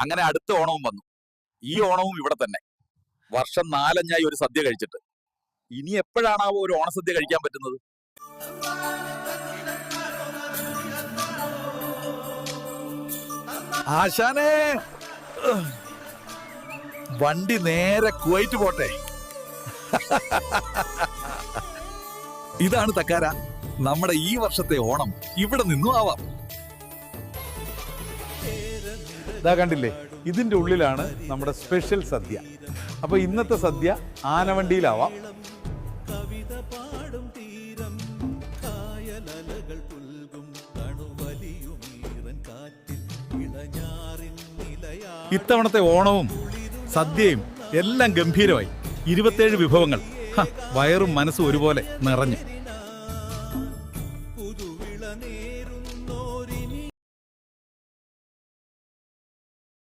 അങ്ങനെ അടുത്ത ഓണവും വന്നു. ഈ ഓണവും ഇവിടെ തന്നെ. വർഷം നാലഞ്ഞായി ഒരു സദ്യ കഴിച്ചിട്ട്. ഇനി എപ്പോഴാണാവോ ഒരു ഓണസദ്യ കഴിക്കാൻ പറ്റുന്നത്? ആശാനേ! വണ്ടി നേരെ കുവൈറ്റ് പോട്ടെ. ഇതാണ് തക്കാര. നമ്മുടെ ഈ വർഷത്തെ ഓണം ഇവിടെ നിന്നും ആവാം. ഇതാ കണ്ടില്ലേ? ഇതിന്റെ ഉള്ളിലാണ് നമ്മുടെ സ്പെഷ്യൽ സദ്യ. അപ്പോൾ ഇന്നത്തെ സദ്യ ആനവണ്ടിയിലാവാം. ഇത്തവണത്തെ ഓണവും സദ്യയും എല്ലാം ഗംഭീരമായി. ഇരുപത്തേഴ് വിഭവങ്ങൾ. വയറും മനസ്സും ഒരുപോലെ നിറഞ്ഞു. പുതുവിള നേരുന്നോരി